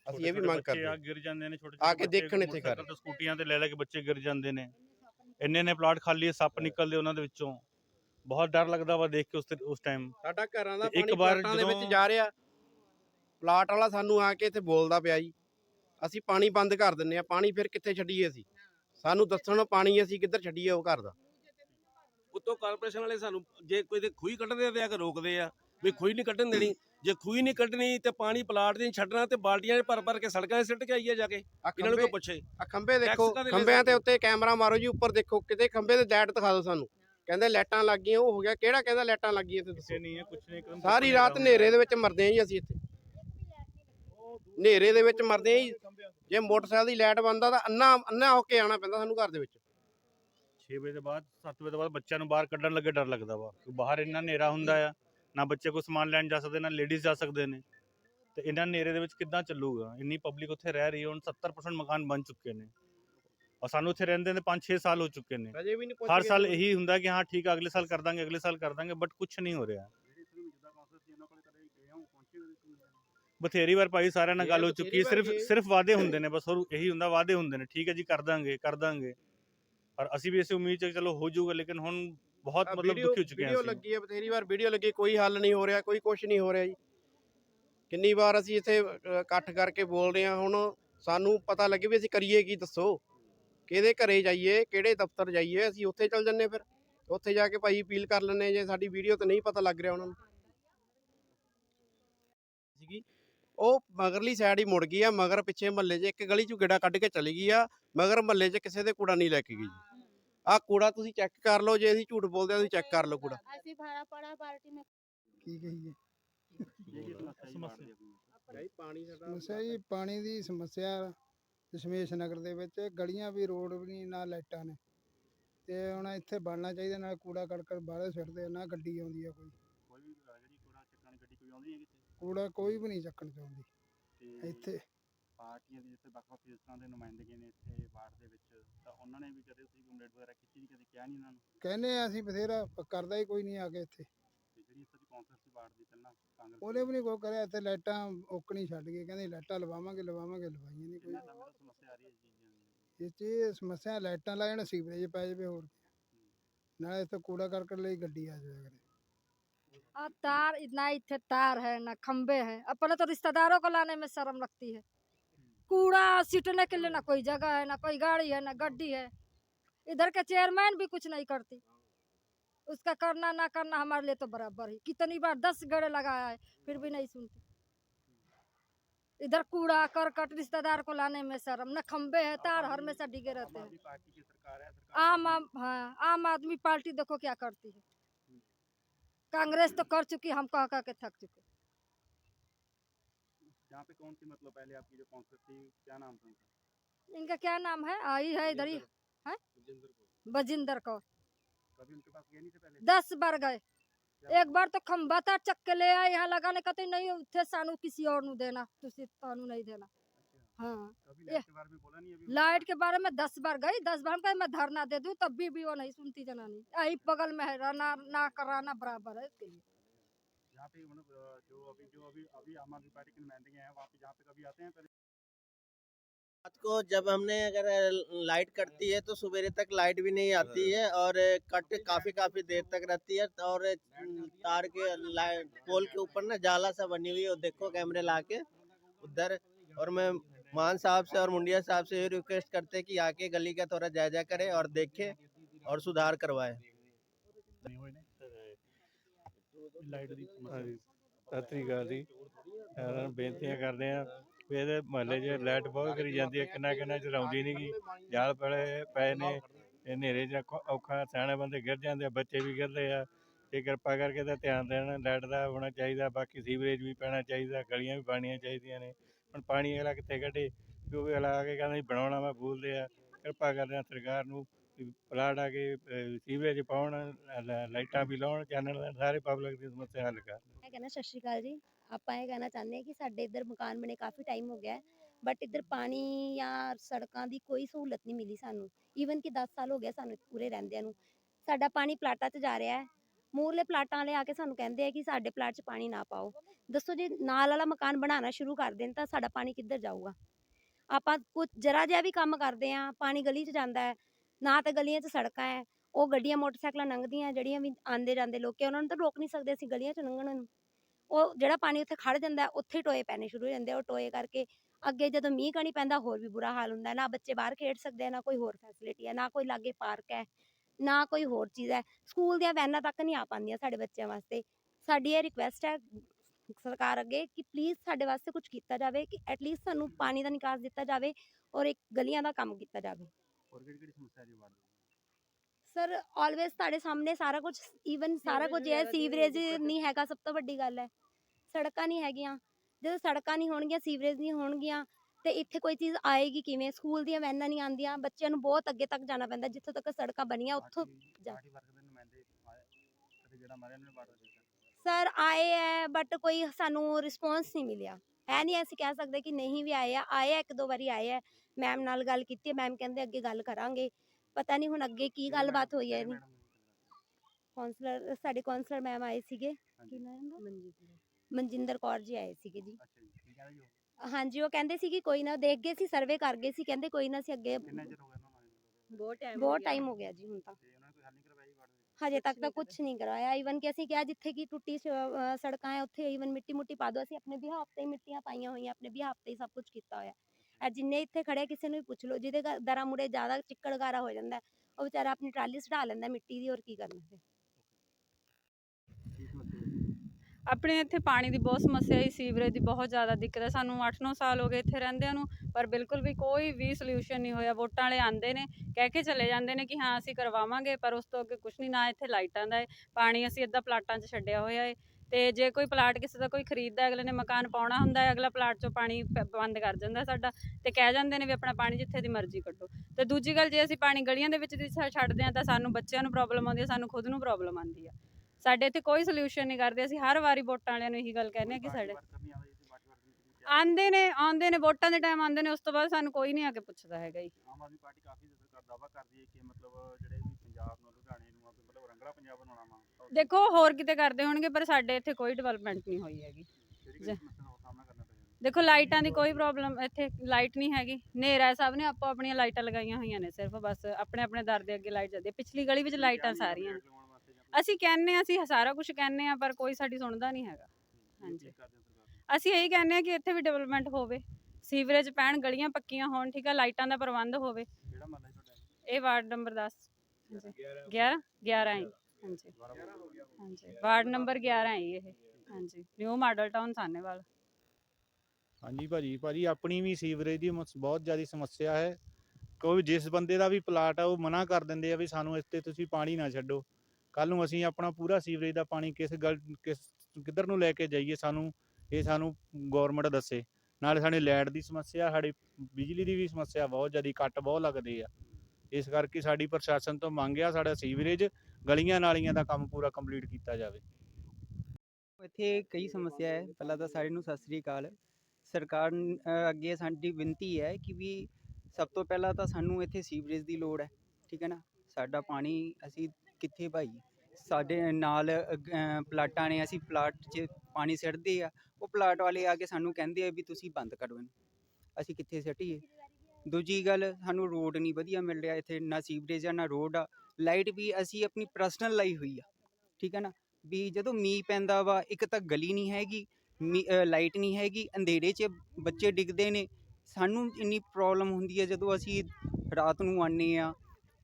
ਅਸੀਂ ਇਹ ਵੀ ਮੰਗ ਕਰਦੇ
ਆ। ਗਿਰ ਜਾਂਦੇ ਨੇ ਛੋਟੇ
ਆ ਕੇ ਦੇਖਣ ਇੱਥੇ
ਤੇ ਸਕੂਟੀਆਂ ਤੇ ਲੈ ਲੈ ਕੇ ਬੱਚੇ ਗਿਰ ਜਾਂਦੇ ਨੇ। ਇੰਨੇ ਨੇ ਪਲਾਟ ਖਾਲੀ ਸੱਪ ਨਿਕਲਦੇ ਉਹਨਾਂ ਦੇ ਵਿੱਚੋਂ। ਬਹੁਤ ਡਰ ਲੱਗਦਾ ਵਾ ਦੇਖ ਕੇ ਉਸ ਤੇ ਉਸ ਟਾਈਮ
ਸਾਡਾ ਘਰਾਂ ਦਾ
ਤੇ ਇੱਕ
ਪਾਣੀ
ਵਾਰ
ਪਲਾਟਾਂ ਦੇ ਵਿੱਚ
ਜਦੋਂ-
ਜਾ ਰਿਹਾ। ਪਲਾਟ ਵਾਲਾ ਸਾਨੂੰ ਆ ਕੇ ਇੱਥੇ ਬੋਲਦਾ ਪਿਆ ਜੀ। ਅਸੀਂ ਪਾਣੀ ਬੰਦ ਕਰ ਦਿੰਨੇ ਆ ਪਾਣੀ ਫਿਰ ਕਿੱਥੇ ਛੱਡੀਏ ਅਸੀਂ? ਸਾਨੂੰ ਦੱਸਣ ਪਾਣੀ ਅਸੀਂ ਕਿੱਧਰ ਛੱਡੀਏ ਉਹ ਘਰ ਦਾ?
ਉੱਤੋਂ ਕਾਰਪੋਰੇਸ਼ਨ ਵਾਲੇ ਸਾਨੂੰ ਜੇ ਕੋਈ ਦੇ ਖੂਹੀ ਕੱਢਦੇ ਆ ਤੇ ਆ ਕੇ ਰੋਕਦੇ ਆ ਵੀ ਖੂਹੀ ਨਹੀਂ ਕੱਢਣ ਦੇਣੀ। ਜੇ ਖੂਹੀ ਨਹੀਂ ਕੱਢਣੀ ਤੇ ਪਾਣੀ ਪਲਾਟ ਦੇ ਛੱਡਣਾ ਤੇ ਬਾਲਟੀਆਂ 'ਚ ਭਰ ਭਰ ਕੇ ਸੜਕਾਂ 'ਤੇ ਸਿੱਟ ਕੇ ਆਈਏ ਜਾ ਕੇ।
ਆ
ਇਹਨਾਂ ਨੂੰ
ਖੰਭੇ
ਕੋਈ ਪੁੱਛੇ।
ਆ ਖੰਭੇ ਦੇਖੋ
ਕਾਹਦੇ ਲਈ
ਖੰਭਿਆਂ ਦੇ
ਸਾਨੂੰ?
ਉੱਤੇ ਕੈਮਰਾ ਮਾਰੋ ਜੀ ਉੱਪਰ ਦੇਖੋ ਕਿਤੇ ਖੰਭੇ ਤੇ ਲਾਈਟ ਦਿਖਾ ਦਿਓ ਸਾਨੂੰ। ਕਹਿੰਦੇ ਲਾਈਟਾਂ ਲੱਗ ਗਈਆਂ ਉਹ ਹੋ ਗਿਆ। ਕਿਹੜਾ ਕਹਿੰਦਾ ਲਾਈਟਾਂ ਲੱਗ ਗਈਆਂ ਤੇ ਦੱਸੋ
ਨਹੀਂ ਹੈ ਕੁਛ ਨਹੀਂ
ਸਾਰੀ ਰਾਤ
ਹਨੇਰਾ
ਦੇ ਵਿੱਚ ਮਰਦੇ ਆਂ ਜੀ ਅਸੀਂ ਇੱਥੇ। ਹਨੇਰੇ ਦੇ ਵਿੱਚ ਮਰਦੇ ਆਂ ਜੀ। ਜੇ ਮੋਟਰਸਾਈਕਲ ਦੀ ਲਾਈਟ ਬੰਦਾ ਤਾਂ ਅੰਨਾ ਅੰਨਾ ਹੋ ਕੇ ਆਣਾ ਪੈਂਦਾ ਸਾਨੂੰ ਘਰ ਦੇ ਵਿੱਚ।
6 ਵਜੇ ਦੇ ਬਾਅਦ 7 ਵਜੇ ਤੋਂ ਬਾਅਦ ਬੱਚਿਆਂ ਨੂੰ ਬਾਹਰ ਕੱਢਣ ਲੱਗੇ ਡਰ ਲੱਗਦਾ ਵਾ। ਕਿਉਂਕਿ ਬਾਹਰ ਇੰਨਾ ਹਨੇਰਾ ਹੁੰਦਾ ਆ ਨਾ ਬੱਚੇ ਕੋਈ ਸਮਾਨ ਲੈਣ ਜਾ ਸਕਦੇ ਨਾ ਲੇਡੀਜ਼ ਜਾ ਸਕਦੇ ਨੇ। ਤੇ ਇਹਨਾਂ ਹਨੇਰੇ ਦੇ ਵਿੱਚ ਕਿੱਦਾਂ ਚੱਲੂਗਾ? ਇੰਨੀ ਪਬਲਿਕ ਉੱਥੇ ਰਹਿ ਰਹੀ ਹੈ ਹੁਣ 70% ਮਕਾਨ ਬਣ ਚੁੱਕੇ ਨੇ। ਔਰ ਸਾਨੂੰ ਉੱਥੇ ਰਹਿੰਦੇ ਨੇ 5-6 ਸਾਲ ਹੋ ਚੁੱਕੇ ਨੇ।
ਅਜੇ ਵੀ ਨਹੀਂ ਪੁੱਛ
ਹਰ ਸਾਲ। ਇਹੀ ਹੁੰਦਾ ਕਿ ਹਾਂ ਠੀਕ ਅਗਲੇ ਸਾਲ ਕਰ ਦਾਂਗੇ ਅਗਲੇ ਸਾਲ ਕਰ ਦਾਂਗੇ ਬਟ ਕੁਝ ਨਹੀਂ ਹੋ ਰਿਹਾ। ਬਥੇਰੀ ਵਾਰ ਭਾਈ ਸਾਰਿਆਂ ਨਾਲ ਗੱਲ ਹੋ ਚੁੱਕੀ ਸਿਰਫ। ਸਿਰਫ ਵਾਅਦੇ ਹੁੰਦੇ ਨੇ ਬਸ ਹੋਰ ਇਹੀ ਹੁੰਦਾ ਵਾਅਦੇ ਹੁੰਦੇ ਨੇ ਠੀਕ ਹੈ ਜੀ ਕਰ ਦਾਂਗੇ ਕਰ ਦਾਂਗੇ। ਪਰ ਅਸੀਂ ਵੀ ਇਸੇ ਉਮੀਦ ਚ ਚਲੋ ਹੋ ਜਾਊਗਾ ਲੇਕਿਨ ਹੁਣ ਬਹੁਤ ਮਤਲਬ ਦੁਖੀ ਹੋ ਚੁੱਕੇ ਹਾਂ
ਵੀਡੀਓ ਲੱਗੀ ਹੈ ਬਥੇਰੀ ਵਾਰ ਵੀਡੀਓ ਲੱਗੀ ਕੋਈ ਹੱਲ ਨਹੀਂ ਹੋ ਰਿਹਾ ਕੋਈ ਕੁਝ ਨਹੀਂ ਹੋ ਰਿਹਾ ਜੀ। ਕਿੰਨੀ ਵਾਰ ਅਸੀਂ ਇੱਥੇ ਇਕੱਠ ਕਰਕੇ ਬੋਲ ਰਹੇ ਹਾਂ ਹੁਣ ਸਾਨੂੰ ਪਤਾ ਲੱਗੇ ਵੀ ਅਸੀਂ ਕਰੀਏ ਕੀ ਦੱਸੋ। ਕਿਹਦੇ ਘਰੇ ਜਾਈਏ ਕਿਹੜੇ ਦਫ਼ਤਰ ਜਾਈਏ ਅਸੀਂ ਉੱਥੇ ਚੱਲ ਜੰਨੇ ਫਿਰ। ਉੱਥੇ ਜਾ ਕੇ ਭਾਈ ਅਪੀਲ ਕਰ ਲੈਣੇ ਜੇ ਸਾਡੀ ਵੀਡੀਓ ਤੇ ਨਹੀਂ ਪਤਾ ਲੱਗ ਰਿਹਾ ਉਹਨਾਂ ਨੂੰ। ਸੀਗੀ। ਉਹ ਮਗਰਲੀ ਸਾਈਡ ਹੀ ਮੁੜ ਗਈ ਆ ਮਗਰ ਪਿੱਛੇ ਮਹੱਲੇ 'ਚ ਇੱਕ ਗਲੀ 'ਚੋਂ ਗੇੜਾ ਕੱਢ ਕੇ ਚਲੀ ਗਈ ਆ ਮਗਰ ਮਹੱਲੇ 'ਚ ਕਿਸੇ ਦੇ ਕੂੜਾ ਨਹੀਂ ਲੈ ਕੇ ਗਈ ਆ ਕੂੜਾ ਤੁਸੀਂ ਚੈੱਕ ਕਰ ਲਓ ਜੇ ਅਸੀਂ ਝੂਠ ਬੋਲਦੇ ਆ ਤੁਸੀਂ ਚੈੱਕ ਕਰ ਲਓ ਕੂੜਾ।
ਅਸੀਂ ਭਾਰਾ ਪੜਾ ਪਾਰਟੀ ਮੇ
ਕੀ ਕਹੀਏ?
ਸਮੱਸਿਆ।
ਜੀ ਪਾਣੀ ਸਾਡਾ
ਸਮੱਸਿਆ ਪਾਣੀ ਦੀ ਸਮੱਸਿਆ ਦਸ਼ਮੇਸ਼ ਨਗਰ ਦੇ ਵਿੱਚ ਗਲੀਆਂ ਵੀ ਰੋਡ ਵੀ ਨਹੀਂ ਨਾ ਲਾਈਟਾਂ ਨੇ। ਤੇ ਹੁਣ ਇੱਥੇ ਬਣਨਾ ਚਾਹੀਦਾ ਨਾਲ ਕੂੜਾ ਕੜਕੜ ਬਾਹਰ ਸਿੱਟਦੇ ਨਾ ਗੱਡੀ ਆਉਂਦੀ ਆ ਕੋਈ।
ਕੋਈ ਵੀ ਜਿਹੜੀ ਕੂੜਾ ਚੱਕਣ ਗੱਡੀ ਕੋਈ ਆਉਂਦੀ ਹੈ ਕਿਤੇ?
ਕੂੜਾ ਕੋਈ ਵੀ ਨਹੀਂ ਚੱਕਣ ਚਾਹੁੰਦੀ
ਤੇ
ਇੱਥੇ।
ਪਾਰਟੀਆਂ ਦੇ ਜਿੱਥੇ ਵੱਖ-ਵੱਖ ਫੇਸਲਾਂ ਦੇ ਨੁਮਾਇੰਦਗੇ ਨੇ ਇੱਥੇ ਵਾਰਡ ਦੇ ਵਿੱਚ। ਤਾਂ ਉਹਨਾਂ ਨੇ ਵੀ ਕਦੇ ਤੁਸੀਂ ਕੰਪਲੇਂਟ ਵਗੈਰਾ ਕੀਤੀ ਨਹੀਂ ਕਦੇ ਕਿਹਾ ਨਹੀਂ ਉਹਨਾਂ ਨੂੰ?
ਕਹਿੰਦੇ ਆ ਅਸੀਂ ਬਥੇਰਾ ਪਰ ਕਰਦਾ ਹੀ ਕੋਈ ਨਹੀਂ ਆ ਕੇ ਇੱਥੇ।
ਤੇ ਜਿਹੜੀ ਇੱਥੇ ਦੀ ਕੌਂਸਲ ਸੀ ਵਾਰਡ ਦੀ ਪਹਿਲਾਂ ਕਾਂਗਰਸ
ਉਹਨੇ ਵੀ ਨਹੀਂ ਕੋਈ ਕਰਿਆ ਇੱਥੇ ਲਾਈਟਾਂ ਓਕਣੀ ਛੱਡ ਗਏ ਕਹਿੰਦੇ ਲਾਈਟਾਂ ਲਵਾਵਾਂਗੇ ਲਵਾਵਾਂਗੇ ਲਵਾਈਆਂ ਨਹੀਂ ਕੋਈ।
ਚੀਜ਼ ਦੀ
ਇਹ 'ਚ ਇਹ ਸਮੱਸਿਆ ਲਾਈਟਾਂ ਲਾ ਜਾਣ ਸੀਵਰੇਜ ਪੈ ਜਾਵੇ ਹੋਰ ਕੀ। ਨਾਲੇ ਇੱਥੇ ਕੂੜਾ ਕਰਕਟ ਲਈ ਗੱਡੀ ਆ ਜਾਵੇ ਕਰੇ
अब तार ना इतने तार है ना खंबे हैं अपने तो रिश्तेदारों को लाने में शर्म लगती है कूड़ा सीटने के लिए ना कोई जगह है ना कोई गाड़ी है ना गड्डी है इधर के चेयरमैन भी कुछ नहीं करती उसका करना ना करना हमारे लिए तो बराबर ही कितनी बार दस गड़े लगाया है फिर भी नहीं सुनती इधर कूड़ा करकट रिश्तेदार को लाने में शर्म न खम्बे है तार हर में सर डिगे रहते हैं। आम आम हाँ, आम आदमी पार्टी देखो क्या करती है। कांग्रेस तो कर चुकी हम कह कह के थक चुके।
पे कौन सी मतलब पहले आपकी जो काउंसिलर थी क्या नाम था इनका,
इनका क्या नाम है? आई है इधर ही है? बजिंदर कौर।
कभी उनके पास गए नहीं थे पहले?
दस बार गए। एक बार तो था चक के ले आए यहाँ लगाने कहते नहीं थे सानू किसी और नु देना तुसी तानू नहीं देना। हाँ
लाइट के बारे में नहीं अभी?
लाइट के बारे में दस बार गई दस बार में मैं धरना दे दूँ तब भी, भी वो नहीं सुनती जनानी। यही बगल में है ना ना कराना बराबर है इसके लिए।
यहाँ पे मतलब जो अभी जो अभी अभी आम आदमी पार्टी के नुमाइंदे हैं वहाँ पे जहाँ पे कभी आते हैं
को जब हमने अगर लाइट कटती है तो सवेरे तक लाइट भी नहीं आती है और कट काफी काफी देर तक रहती है और तार के लाइट पोल के ऊपर ना जाला सा बनी हुई है वो देखो कैमरे ला के उधर और मैं मान साहब से और मुंडिया साहब से ये रिक्वेस्ट करते कि आके गली का थोड़ा जायजा करे और देखे और सुधार करवाए
नहीं हुए ਲਾਈਟ ਦੀ
ਹਾਂਜੀ ਸਤਿ ਸ੍ਰੀ ਅਕਾਲ ਜੀ ਸਾਰਿਆਂ ਨੂੰ ਬੇਨਤੀਆਂ ਕਰਦੇ ਆ ਵੀ ਇਹਦੇ ਮਹੱਲੇ 'ਚ ਲਾਈਟ ਬਹੁਤ ਕਰੀ ਜਾਂਦੀ ਹੈ ਕਿੰਨਾ ਕਿੰਨਾ ਚਲਾਉਂਦੀ ਨਹੀਂ ਗੀ। ਜਾਲ ਪੜੇ ਪਏ ਨੇ ਇਹ ਹਨੇਰੇ 'ਚ ਔਖਾ- ਔਖਾ ਸਿਆਣੇ ਬੰਦੇ ਗਿਰ ਜਾਂਦੇ ਆ ਬੱਚੇ ਵੀ ਗਿਰਦੇ ਆ। ਤੇ ਕਿਰਪਾ ਕਰਕੇ ਤਾਂ ਧਿਆਨ ਦੇਣ ਲਾਈਟ ਦਾ ਹੋਣਾ ਚਾਹੀਦਾ ਬਾਕੀ ਸੀਵਰੇਜ ਵੀ ਪੈਣਾ ਚਾਹੀਦਾ ਗਲੀਆਂ ਵੀ ਪਾਣੀਆਂ ਚਾਹੀਦੀਆਂ ਨੇ। ਹੁਣ ਪਾਣੀ ਅਗਲਾ ਕਿੱਥੇ ਕੱਢੇ ਕਿਉਂਕਿ ਅਗਲਾ ਆ ਕੇ ਕਹਿੰਦਾ ਜੀ ਬਣਾਉਣਾ ਵਾ ਬੋਲਦੇ ਆ ਕਿਰਪਾ ਕਰਦੇ ਆ ਸਰਕਾਰ ਨੂੰ ਵੀ ਪਲਾਟ ਆ ਕੇ ਅਹ, ਸੀਵਰੇਜ ਪਾਉਣ ਲ- ਲਾਈਟਾਂ ਵੀ ਲਾਉਣ ਚਾਨਣ ਸਾਰੇ ਪਬਲਿਕ ਦੀ ਸਮੱਸਿਆ ਹੱਲ ਕਰਨ।
ਮੈਂ ਕਹਿੰਦਾ ਸਤਿ ਸ਼੍ਰੀ ਅਕਾਲ ਜੀ। ਆਪਾਂ ਇਹ ਕਹਿਣਾ ਚਾਹੁੰਦੇ ਹਾਂ ਕਿ ਸਾਡੇ ਇੱਧਰ ਮਕਾਨ ਬਣੇ ਕਾਫੀ ਟਾਈਮ ਹੋ ਗਿਆ ਬਟ ਇੱਧਰ ਪਾਣੀ ਜਾਂ ਸੜਕਾਂ ਦੀ ਕੋਈ ਸਹੂਲਤ ਨਹੀਂ ਮਿਲੀ ਸਾਨੂੰ। ਈਵਨ ਕਿ 10 ਸਾਲ ਹੋ ਗਏ ਸਾਨੂੰ ਪੂਰੇ ਰਹਿੰਦਿਆਂ ਨੂੰ। ਸਾਡਾ ਪਾਣੀ ਪਲਾਟਾਂ 'ਚ ਜਾ ਰਿਹਾ ਹੈ। ਮੂਰਲੇ ਪਲਾਟਾਂ ਵਾਲੇ ਆ ਕੇ ਸਾਨੂੰ ਕਹਿੰਦੇ ਆ ਕਿ ਸਾਡੇ ਪਲਾਟ 'ਚ ਪਾਣੀ ਨਾ ਪਾਓ। ਦੱਸੋ ਜੇ ਨਾਲ ਵਾਲਾ ਮਕਾਨ ਬਣਾਉਣਾ ਸ਼ੁਰੂ ਕਰ ਦੇਣ ਤਾਂ ਸਾਡਾ ਪਾਣੀ ਕਿੱਧਰ ਜਾਊਗਾ? ਆਪਾਂ ਕੁਝ ਜਰਾ ਜਿਹਾ ਵੀ ਕੰਮ ਕਰਦੇ ਆ ਪਾਣੀ ਗਲੀ 'ਚ ਜਾਂਦਾ ਹੈ, ਨਾ ਤਾਂ ਗਲੀਆਂ 'ਚ ਸੜਕਾਂ ਹੈ, ਉਹ ਗੱਡੀਆਂ, ਮੋਟਰਸਾਈਕਲਾਂ ਲੰਘਦੀਆਂ ਜਿਹੜੀਆਂ ਵੀ ਆਂਦੇ ਜਾਂਦੇ ਲੋਕ ਉਹਨਾਂ ਨੂੰ ਤਾਂ ਰੋਕ ਨਹੀਂ ਸਕਦੇ ਅਸੀਂ ਗਲੀਆਂ 'ਚ ਲੰਘਣ ਨੂੰ। ਉਹ ਜਿਹੜਾ ਪਾਣੀ ਉੱਥੇ ਖੜ ਜਾਂਦਾ ਉੱਥੇ ਟੋਏ ਪੈਣੇ ਸ਼ੁਰੂ ਹੋ ਜਾਂਦੇ ਆ, ਉਹ ਟੋਏ ਕਰਕੇ ਅੱਗੇ ਜਦੋਂ ਮੀਂਹ ਕਣੀ ਪੈਂਦਾ, ਹੋਰ ਵੀ ਬੁਰਾ ਹਾਲ ਹੁੰਦਾ ਨਾ ਬੱਚੇ ਬਾਹਰ ਖੇਡ ਸਕਦੇ ਆ, ਨਾ ਕੋਈ ਹੋਰ ਫੈਸਿਲਿਟੀ ਹੈ, ਨਾ ਕੋਈ ਲਾਗੇ ਪਾਰਕ ਹੈ, ਨਾ ਕੋਈ ਹੋਰ ਚੀਜ਼ ਹੈ। ਸਕੂਲ ਦੀਆਂ ਵੈਨਾਂ ਤੱਕ ਨਹੀਂ ਆ ਪਾਉਂਦੀਆਂ ਸਾਡੇ ਬੱਚਿਆਂ ਵਾਸਤੇ। ਸਾਡੀ ਇਹ ਰਿਕੁਐਸਟ ਹੈ ਸਰਕਾਰ ਅੱਗੇ ਕਿ ਪਲੀਜ਼ ਸਾਡੇ ਵਾਸਤੇ ਕੁਛ ਕੀਤਾ ਜਾਵੇ, ਕਿ ਐਟ ਲੀਸਟ ਸਾਨੂੰ ਪਾਣੀ ਦਾ ਨਿਕਾਸ ਦਿੱਤਾ ਜਾਵੇ ਔਰ ਇੱਕ ਗਲੀਆਂ ਦਾ ਕੰਮ ਕੀਤਾ ਜਾਵੇ। ਸਰ ਆਲਵੇਸ ਤੁਹਾਡੇ ਸਾਹਮਣੇ ਸਾਰਾ ਕੁਝ ਈਵਨ ਸਾਰਾ ਕੁਝ ਹੈ ਸੀਵਰੇਜ ਨਹੀਂ ਹੈਗਾ ਸਭ ਤੋਂ ਵੱਡੀ ਗੱਲ ਹੈ। ਸੜਕਾਂ ਨਹੀਂ ਹੈਗੀਆਂ। ਜਦੋਂ ਸੜਕਾਂ ਨਹੀਂ ਹੋਣਗੀਆਂ ਸੀਵਰੇਜ ਨਹੀਂ ਹੋਣਗੀਆਂ ਤੇ ਇੱਥੇ ਕੋਈ ਚੀਜ਼ ਆਏਗੀ ਕਿਵੇਂ? ਸਕੂਲ ਦੀਆਂ ਵੈਨਾਂ ਨਹੀਂ ਆਉਂਦੀਆਂ ਬੱਚਿਆਂ ਨੂੰ ਬਹੁਤ ਅੱਗੇ ਤੱਕ ਜਾਣਾ ਪੈਂਦਾ ਜਿੱਥੋਂ ਤੱਕ ਸੜਕਾਂ ਬਣੀਆਂ ਉੱਥੋਂ ਸਰ ਆਏ ਹੈ ਬਟ ਕੋਈ ਸਾਨੂੰ ਰਿਸਪੌਂਸ ਨਹੀਂ ਮਿਲਿਆ। ਹੈ ਨਹੀਂ ਅਸੀਂ ਕਹਿ ਸਕਦੇ ਕਿ ਨਹੀਂ ਵੀ ਆਏ ਆ ਆਏ ਆ ਇੱਕ ਦੋ ਵਾਰੀ ਆਏ ਆ। ਮੈਮ ਨਾਲ ਗੱਲ ਕੀਤੀ ਮੈਮ ਕਹਿੰਦੇ ਅੱਗੇ ਗੱਲ ਕਰਾਂਗੇ। पता नहीं हूँ अगे
की गल बात हो कौंसलर साढ़े
कौंसलर मैम आए थे मनजिंदर कौर जी आए थे जी हाँ जी वो कहते कोई ना देख गए सर्वे
कर गए कहते कोई ना अगे
बहुत टाइम
हो गया जी हजे तक तो कुछ नहीं करवाया टूटी सड़क है मिट्टी मुट्टी हुई सब कुछ किया ਐ ਜਿੰਨੇ ਇੱਥੇ ਖੜੇ ਕਿਸੇ ਨੂੰ ਵੀ ਪੁੱਛ ਲਓ ਜਿਹਦੇ ਘਰ ਦਰਾਂ ਮੁੜੇ ਜ਼ਿਆਦਾ ਚਿੱਕੜ ਗਾਰਾ ਹੋ ਜਾਂਦਾ ਹੈ, ਉਹ ਵਿਚਾਰਾ ਆਪਣੀ ਟਰਾਲੀ ਸਟਾ ਲੈਂਦਾ ਮਿੱਟੀ ਦੀ ਹੋਰ ਕੀ ਕਰਨਾ ਫਿਰ?
ਕੀ ਸਮੱਸਿਆ ਹੈ
ਆਪਣੇ ਇੱਥੇ ਪਾਣੀ ਦੀ ਬਹੁਤ ਸਮੱਸਿਆ ਹੈ ਸੀਵਰੇਜ ਦੀ ਬਹੁਤ ਜ਼ਿਆਦਾ ਦਿੱਕਤ ਹੈ। ਸਾਨੂੰ 8-9 ਸਾਲ ਹੋ ਗਏ ਇੱਥੇ ਰਹਿੰਦਿਆਂ ਨੂੰ ਪਰ ਬਿਲਕੁਲ ਵੀ ਕੋਈ ਵੀ ਸੋਲੂਸ਼ਨ ਨਹੀਂ ਹੋਇਆ। ਵੋਟਾਂ ਵਾਲੇ ਆਂਦੇ ਨੇ ਕਹਿ ਕੇ ਚਲੇ ਜਾਂਦੇ ਨੇ ਕਿ ਹਾਂ ਅਸੀਂ ਕਰਵਾਵਾਂਗੇ ਪਰ ਉਸ ਤੋਂ ਅੱਗੇ ਕੁਝ ਨਹੀਂ ਨਾ ਇੱਥੇ ਲਾਈਟਾਂ ਦਾ ਹੈ। ਪਾਣੀ ਅਸੀਂ ਅੱਧਾ ਪਲਾਟਾਂ 'ਚ ਛੱਡਿਆ ਹੋਇਆ ਹੈ। ਤੇ ਜੇ ਕੋਈ ਪਲਾਟ ਕਿਸੇ ਦਾ ਕੋਈ ਖਰੀਦਦਾ ਅਗਲੇ ਨੇ ਮਕਾਨ ਪਾਉਣਾ ਹੁੰਦਾ ਹੈ, ਅਗਲਾ ਪਲਾਟ 'ਚੋਂ ਪਾਣੀ ਪ- ਬੰਦ ਕਰ ਜਾਂਦਾ ਸਾਡਾ ਤੇ ਕਹਿ ਜਾਂਦੇ ਨੇ ਵੀ ਆਪਣਾ ਪਾਣੀ ਜਿੱਥੇ ਦੀ ਮਰਜ਼ੀ ਕੱਢੋ। ਤੇ ਦੂਜੀ ਗੱਲ ਜੇ ਅਸੀਂ ਪਾਣੀ ਗਲੀਆਂ ਦੇ ਵਿੱਚ ਦੀ ਛ- ਛੱਡਦੇ ਹਾਂ ਤਾਂ ਸਾਨੂੰ ਬੱਚਿਆਂ ਨੂੰ ਪ੍ਰੋਬਲਮ ਆਉਂਦੀ ਹੈ, ਸਾਨੂੰ ਖੁਦ ਨੂੰ ਪ੍ਰੋਬਲਮ ਆਉਂਦੀ ਹੈ। ਸਾਡੇ ਇੱਥੇ ਕੋਈ ਸੋਲੂਸ਼ਨ ਨਹੀਂ ਕਰਦੇ, ਅਸੀਂ ਹਰ ਵਾਰੀ ਵੋਟਾਂ ਵਾਲਿਆਂ ਨੂੰ ਇਹੀ ਗੱਲ ਕਹਿੰਦੇ ਆ ਕਿ ਸਾਡੇ ਆਂਦੇ ਨੇ, ਆਉਂਦੇ ਨੇ, ਵੋਟਾਂ ਦੇ ਟਾਈਮ ਆਉਂਦੇ ਨੇ, ਉਸ ਤੋਂ ਬਾਅਦ ਸਾਨੂੰ ਕੋਈ ਨਹੀਂ ਆ ਕੇ ਪੁੱਛਦਾ ਹੈਗਾ ਜੀ।
ਆਮ ਆਦਮੀ ਪਾਰਟੀ ਕਾਫੀ ਸਰਕਾਰ ਦਾਵਾ ਕਰਦੀ ਹੈ ਕਿ ਮਤਲਬ ਜਿਹੜੇ ਵੀ ਪੰਜਾਬ ਨੂੰ ਪੰਜਾਬ ਬਣਾਉਣਾ
ਦੇਖੋ ਹੋਰ ਕਿਤੇ ਕਰਦੇ ਹੋਣਗੇ ਪਰ ਸਾਡੇ ਇੱਥੇ ਕੋਈ ਡਿਵੈਲਪਮੈਂਟ ਨਹੀਂ ਹੋਈ ਹੈਗੀ।
ਕਿਹੜੀ ਕਿਹੜੀ ਸਮੱਸਿਆ ਦਾ ਸਾਹਮਣਾ ਕਰਨਾ ਪੈ ਜਾਂਦਾ?
ਦੇਖੋ ਲਾਈਟਾਂ ਦੀ ਕੋਈ ਪ੍ਰੋਬਲਮ ਇੱਥੇ ਲਾਈਟ ਨਹੀਂ ਹੈਗੀ। ਹਨੇਰਾ ਹੈ, ਸਭ ਨੇ ਆਪੋ ਆਪਣੀਆਂ ਲਾਈਟਾਂ ਲਗਾਈਆਂ ਹੋਈਆਂ ਨੇ ਸਿਰਫ ਬਸ ਆਪਣੇ ਆਪਣੇ ਦਰ ਦੇ ਅੱਗੇ ਲਾਈਟ ਜਾਂਦੀ ਹੈ। ਪਿਛਲੀ ਗਲੀ ਵਿੱਚ ਲਾਈਟਾਂ ਸਾਰੀਆਂ। ਨੇ। ਅਸੀਂ ਕਹਿੰਨੇ ਆ ਅਸੀਂ ਸਾਰਾ ਕੁਝ ਕਹਿੰਨੇ ਆ ਪਰ ਕੋਈ ਸਾਡੀ ਸੁਣਦਾ ਨਹੀਂ ਹੈਗਾ। ਹਾਂਜੀ। ਅਸੀਂ ਇਹੀ ਕਹਿੰਨੇ ਆ ਕਿ ਇੱਥੇ ਵੀ ਡਿਵੈਲਪਮੈਂਟ ਹੋਵੇ। ਸੀਵਰੇਜ ਪੈਣ ਗਲੀਆਂ ਪੱਕੀਆਂ ਹੋਣ ਠੀਕ ਆ ਲਾਈਟਾਂ ਦਾ ਪ੍ਰਬੰਧ ਹੋਵੇ।
ਮਹੱਲਾ ਤੁਹਾਡਾ?
ਇਹ ਵਾਰਡ ਨੰਬਰ 10 ਹਾਂਜੀ 11 11 ਹੈ ਹਾਂਜੀ। ਹਾਂਜੀ। ਵਾਰਡ ਨੰਬਰ 11 ਹੈ ਇਹ। ਹਾਂਜੀ। ਨਿਊ ਮਾਡਲ ਟਾਊਨ ਸਾਨੇਵਾਲ
ਹਾਂਜੀ ਭਾਜੀ ਭਾਜੀ ਆਪਣੀ ਵੀ ਸੀਵਰੇਜ ਦੀ ਮਸ- ਬਹੁਤ ਜ਼ਿਆਦਾ ਸਮੱਸਿਆ ਹੈ। ਕੋਈ ਜਿਸ ਬੰਦੇ ਦਾ ਵੀ ਪਲਾਟ ਆ ਉਹ ਮਨਾ ਕਰ ਦਿੰਦੇ ਆ ਵੀ ਸਾਨੂੰ ਇਸ ਤੇ ਤੁਸੀਂ ਪਾਣੀ ਨਾ ਛੱਡੋ। ਕੱਲ ਨੂੰ ਅਸੀਂ ਆਪਣਾ ਪੂਰਾ ਸੀਵਰੇਜ ਦਾ ਪਾਣੀ ਕਿਸ ਗੱਲ ਕਿਸ ਕਿੱਧਰ ਨੂੰ ਲੈ ਕੇ ਜਾਈਏ ਸਾਨੂੰ ਇਹ ਸਾਨੂੰ ਗਵਰਨਮੈਂਟ ਦੱਸੇ। ਨਾਲੇ ਸਾਡੇ ਲਾਈਟ ਦੀ ਸਮੱਸਿਆ ਸਾਡੀ ਬਿਜਲੀ ਦੀ ਵੀ ਸਮੱਸਿਆ ਬਹੁਤ ਜ਼ਿਆਦਾ ਕੱਟ ਬਹੁਤ ਲੱਗਦੇ ਆ। ਇਸ ਕਰਕੇ ਸਾਡੀ ਪ੍ਰਸ਼ਾਸਨ ਤੋਂ ਮੰਗ ਆ ਸਾਡਾ ਸੀਵਰੇਜ
ਗਲੀਆਂ ਨਾਲੀਆਂ ਦਾ ਕੰਮ ਪੂਰਾ ਕੰਪਲੀਟ ਕੀਤਾ ਜਾਵੇ।
ਇੱਥੇ ਕਈ ਸਮੱਸਿਆ ਹੈ। ਪਹਿਲਾਂ ਤਾਂ ਸਾਰਿਆਂ ਨੂੰ ਸਤਿ ਸ੍ਰੀ ਅਕਾਲ। ਸਰਕਾਰ ਅੱਗੇ ਸਾਡੀ ਬੇਨਤੀ ਹੈ ਕਿ ਵੀ ਸਭ ਤੋਂ ਪਹਿਲਾਂ ਤਾਂ ਸਾਨੂੰ ਇੱਥੇ ਸੀਵਰੇਜ ਦੀ ਲੋੜ ਹੈ। ਠੀਕ ਹੈ ਨਾ? ਸਾਡਾ ਪਾਣੀ ਅਸੀਂ ਕਿੱਥੇ ਭਾਈ? ਸਾਡੇ ਨਾਲ ਪਲਾਟਾਂ ਨੇ ਅਸੀਂ ਪਲਾਟ 'ਚ ਪਾਣੀ ਸਿੱਟਦੇ ਆ। ਉਹ ਪਲਾਟ ਵਾਲੇ ਆ ਕੇ ਸਾਨੂੰ ਕਹਿੰਦੇ ਆ ਵੀ ਤੁਸੀਂ ਬੰਦ ਕਰੋ ਇਹਨੂੰ। ਅਸੀਂ ਕਿੱਥੇ ਸਿੱਟੀਏ? ਦੂਜੀ ਗੱਲ, ਸਾਨੂੰ ਰੋਡ ਨਹੀਂ ਵਧੀਆ ਮਿਲ ਰਿਹਾ ਇੱਥੇ, ਨਾ ਸੀਵਰੇਜ ਆ, ਨਾ ਰੋਡ ਆ। ਲਾਈਟ ਵੀ ਅਸੀਂ ਆਪਣੀ ਪਰਸਨਲ ਲਾਈ ਹੋਈ ਆ, ਠੀਕ ਹੈ ਨਾ? ਵੀ ਜਦੋਂ ਮੀਂਹ ਪੈਂਦਾ ਵਾ, ਇੱਕ ਤਾਂ ਗਲੀ ਨਹੀਂ ਹੈਗੀ ਲਾਈਟ ਨਹੀਂ ਹੈਗੀ, ਅੰਧੇਰੇ 'ਚ ਬੱਚੇ ਡਿੱਗਦੇ ਨੇ। ਸਾਨੂੰ ਇੰਨੀ ਪ੍ਰੋਬਲਮ ਹੁੰਦੀ ਹੈ ਜਦੋਂ ਅਸੀਂ ਰਾਤ ਨੂੰ ਆਉਂਦੇ ਆ,